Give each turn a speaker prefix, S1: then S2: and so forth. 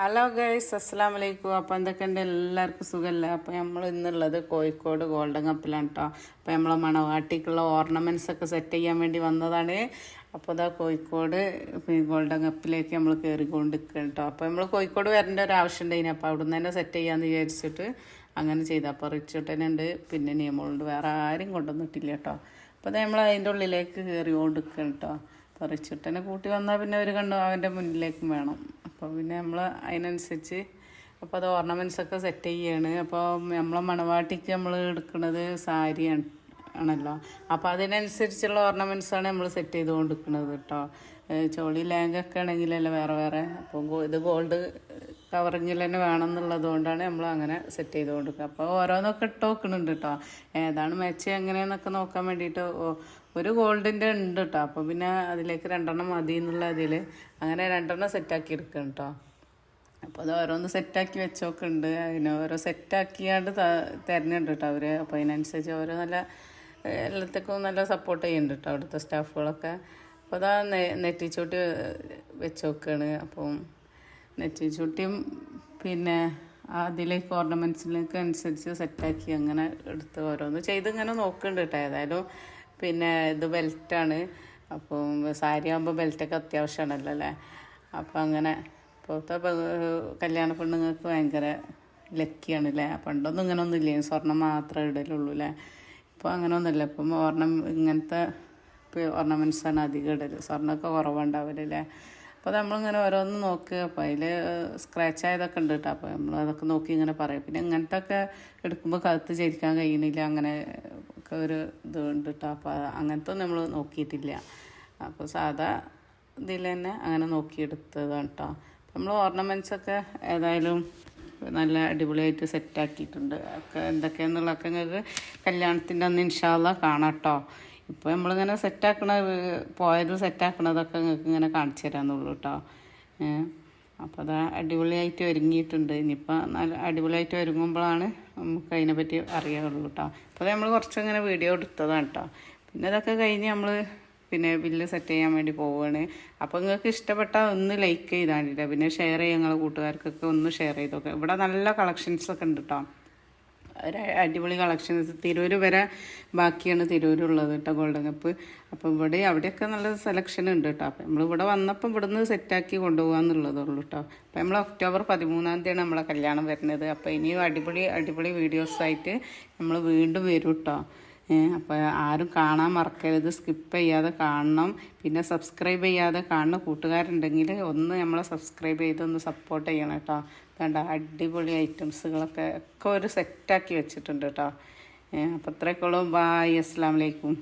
S1: Hello guys അസ്സാം വലൈക്കും അപ്പോൾ എന്തൊക്കെയുണ്ട്? എല്ലാവർക്കും സുഖമല്ലേ അപ്പോൾ നമ്മൾ ഇന്നുള്ളത് കോഴിക്കോട് ഗോൾഡൻ കപ്പിലാണ് കേട്ടോ അപ്പോൾ നമ്മളെ മണവാട്ടിക്കുള്ള ഓർണമെന്റ്സ് ഒക്കെ സെറ്റ് ചെയ്യാൻ വേണ്ടി വന്നതാണ്. അപ്പോൾ ഇതാ കോഴിക്കോട് ഗോൾഡൻ കപ്പിലേക്ക് നമ്മൾ കയറിക്കൊണ്ടിരിക്കുക കേട്ടോ അപ്പോൾ നമ്മൾ കോഴിക്കോട് വരേണ്ട ഒരു ആവശ്യം ഉണ്ടായിന്. അപ്പോൾ അവിടെ നിന്ന് തന്നെ സെറ്റ് ചെയ്യാമെന്ന് വിചാരിച്ചിട്ട് അങ്ങനെ ചെയ്തു. അപ്പോൾ റിച്ചുട്ടനുണ്ട് പിന്നെ നിയമമുണ്ട് വേറെ ആരും കൊണ്ടുവന്നിട്ടില്ല കേട്ടോ അപ്പോൾ നമ്മൾ അതിന്റെ ഉള്ളിലേക്ക് കയറി കൊണ്ടിരിക്കുക കേട്ടോ അപ്പോൾ റിച്ചുട്ടനെ കൂട്ടി വന്നാൽ പിന്നെ ഒരു കണ്ടു അവന്റെ മുന്നിലേക്കും വേണം. അപ്പോൾ പിന്നെ നമ്മൾ അതിനനുസരിച്ച് അപ്പോൾ അത് ഓർണമെന്റ്സ് ഒക്കെ സെറ്റ് ചെയ്യാണ്. അപ്പോൾ നമ്മളെ മണവാട്ടിക്ക് നമ്മൾ എടുക്കുന്നത് സാരിയാണ് ആണല്ലോ. അപ്പോൾ അതിനനുസരിച്ചുള്ള ഓർണമെന്റ്സാണ് നമ്മൾ സെറ്റ് ചെയ്ത് കൊടുക്കുന്നത് കേട്ടോ ചോളി ലാങ്കൊക്കെ ആണെങ്കിലല്ല വേറെ വേറെ. അപ്പോൾ ഇത് ഗോൾഡ് കവറിങ്ങിൽ തന്നെ വേണം എന്നുള്ളത് കൊണ്ടാണ് നമ്മൾ അങ്ങനെ സെറ്റ് ചെയ്ത് കൊടുക്കുക അപ്പോൾ ഓരോന്നൊക്കെ ഇട്ട് നോക്കുന്നുണ്ട് കേട്ടോ ഏതാണ് മെച്ച എങ്ങനെയെന്നൊക്കെ നോക്കാൻ വേണ്ടിയിട്ട് ഒരു ഗോൾഡിന്റെ ഉണ്ട് കേട്ടോ അപ്പോൾ പിന്നെ അതിലേക്ക് രണ്ടെണ്ണം മതി എന്നുള്ള അതിൽ അങ്ങനെ രണ്ടെണ്ണം സെറ്റാക്കി എടുക്കണം കേട്ടോ അപ്പോൾ അത് ഓരോന്ന് സെറ്റാക്കി വെച്ചൊക്കെ ഉണ്ട് അതിന് ഓരോ സെറ്റാക്കിയാണ്ട് തരുന്നുണ്ട് കേട്ടോ അവർ അപ്പോൾ അതിനനുസരിച്ച് ഓരോ നല്ല എല്ലാത്തേക്കും നല്ല സപ്പോർട്ട് ചെയ്യുന്നുണ്ട് കേട്ടോ അവിടുത്തെ സ്റ്റാഫുകളൊക്കെ അപ്പോൾ അതാ നെ വെച്ചോക്കാണ്. വെച്ച് നോക്കുകയാണ് അപ്പം നെറ്റിച്ചൂട്ടിയും പിന്നെ അതിലേക്ക് ഓർണമെന്റ്സിലേക്ക് അനുസരിച്ച് സെറ്റാക്കി അങ്ങനെ എടുത്ത് ഓരോന്ന് ചെയ്ത് ഇങ്ങനെ നോക്കുന്നുണ്ട് കേട്ടോ. ഏതായാലും പിന്നെ ഇത് ബെൽറ്റാണ്. അപ്പം സാരി ആകുമ്പോൾ ബെൽറ്റൊക്കെ അത്യാവശ്യമാണല്ലോ അല്ലേ? അപ്പം അങ്ങനെ ഇപ്പോഴത്തെ കല്യാണ പെണ്ണുങ്ങൾക്ക് ഭയങ്കര ലക്കിയാണ് അല്ലേ? പണ്ടൊന്നും ഇങ്ങനെ ഒന്നും ഇല്ലേ? സ്വർണം മാത്രമേ ഇടലുള്ളൂ അല്ലേ? ഇപ്പോൾ അങ്ങനെ ഒന്നുമില്ല ഇപ്പം ഓർണം ഇങ്ങനത്തെ ഓർണമെന്റ്സാണ് അധികം ഇടൽ സ്വർണമൊക്കെ കുറവുണ്ടാവില്ലല്ലേ അപ്പോൾ നമ്മളിങ്ങനെ ഓരോന്ന് നോക്കുക അപ്പോൾ അതിൽ സ്ക്രാച്ച് ആയതൊക്കെ ഉണ്ട് കേട്ടോ അപ്പോൾ നമ്മൾ അതൊക്കെ നോക്കി ഇങ്ങനെ പറയും. പിന്നെ ഇങ്ങനത്തെ ഒക്കെ എടുക്കുമ്പോൾ കഴുത്ത് ചരിക്കാൻ കഴിയുന്നില്ല അങ്ങനെ ഒക്കെ ഒരു ഇത് ഉണ്ട് കേട്ടോ അപ്പോൾ അങ്ങനത്തെ നമ്മൾ നോക്കിയിട്ടില്ല. അപ്പോൾ സാധാ ഇതിൽ തന്നെ അങ്ങനെ നോക്കിയെടുത്തതാണ് കേട്ടോ നമ്മൾ ഓർണമെന്റ്സ് ഒക്കെ ഏതായാലും നല്ല അടിപൊളിയായിട്ട് സെറ്റാക്കിയിട്ടുണ്ട് ഒക്കെ എന്തൊക്കെയാണെന്നുള്ളതൊക്കെ നിങ്ങൾക്ക് കല്യാണത്തിന്റെ അന്ന് ഇൻഷാല്ല കാണാം കേട്ടോ ഇപ്പോൾ നമ്മളിങ്ങനെ സെറ്റാക്കണ പോയത് സെറ്റാക്കണതൊക്കെ നിങ്ങൾക്ക് ഇങ്ങനെ കാണിച്ചു തരാമെന്നുള്ളൂ കേട്ടോ അപ്പോൾ അത് അടിപൊളിയായിട്ട് ഒരുങ്ങിയിട്ടുണ്ട്. ഇനിയിപ്പോൾ നല്ല അടിപൊളിയായിട്ട് ഒരുങ്ങുമ്പോഴാണ് നമുക്ക് അതിനെപ്പറ്റി അറിയാവുള്ളൂ കേട്ടോ അപ്പോൾ നമ്മൾ കുറച്ചിങ്ങനെ വീഡിയോ എടുത്തതാണ് കേട്ടോ പിന്നെ അതൊക്കെ കഴിഞ്ഞ് നമ്മൾ പിന്നെ ബില്ല് സെറ്റ് ചെയ്യാൻ വേണ്ടി പോവുകയാണ് അപ്പോൾ നിങ്ങൾക്ക് ഇഷ്ടപ്പെട്ടാൽ ഒന്ന് ലൈക്ക് ചെയ്താൽ പിന്നെ ഷെയർ ചെയ്യുക നിങ്ങളെ കൂട്ടുകാർക്കൊക്കെ ഒന്ന് ഷെയർ ചെയ്തൊക്കെ ഇവിടെ നല്ല കളക്ഷൻസൊക്കെ ഉണ്ട് കേട്ടോ അടിപൊളി കളക്ഷൻസ് തിരൂർ വരെ ബാക്കിയാണ് തിരൂരുള്ളത് കേട്ടോ ഗോൾഡൻ കപ്പ് അപ്പോൾ ഇവിടെ അവിടെയൊക്കെ നല്ല സെലക്ഷൻ ഉണ്ട് കേട്ടോ. അപ്പോൾ നമ്മൾ ഇവിടെ വന്നപ്പോൾ ഇവിടുന്ന് സെറ്റാക്കി കൊണ്ടുപോകാന്നുള്ളതുള്ളൂ കേട്ടോ. അപ്പോൾ നമ്മൾ ഒക്ടോബർ പതിമൂന്നാം തീയതിയാണ് നമ്മളെ കല്യാണം വരുന്നത്. അപ്പോൾ ഇനിയും അടിപൊളി അടിപൊളി വീഡിയോസായിട്ട് നമ്മൾ വീണ്ടും വരും കേട്ടോ. അപ്പോൾ ആരും കാണാൻ മറക്കരുത്. സ്കിപ്പ് ചെയ്യാതെ കാണണം. പിന്നെ സബ്സ്ക്രൈബ് ചെയ്യാതെ കാണുന്ന കൂട്ടുകാരുണ്ടെങ്കിൽ ഒന്ന് നമ്മളെ സബ്സ്ക്രൈബ് ചെയ്ത് ഒന്ന് സപ്പോർട്ട് ചെയ്യണം കേട്ടോ. വേണ്ട അടിപൊളി ഐറ്റംസുകളൊക്കെ ഒക്കെ ഒരു സെറ്റാക്കി വെച്ചിട്ടുണ്ട് കേട്ടോ അപ്പോൾ അത്രയൊക്കെ ഉള്ളൂ ബായ്. അസ്സാം വലൈക്കും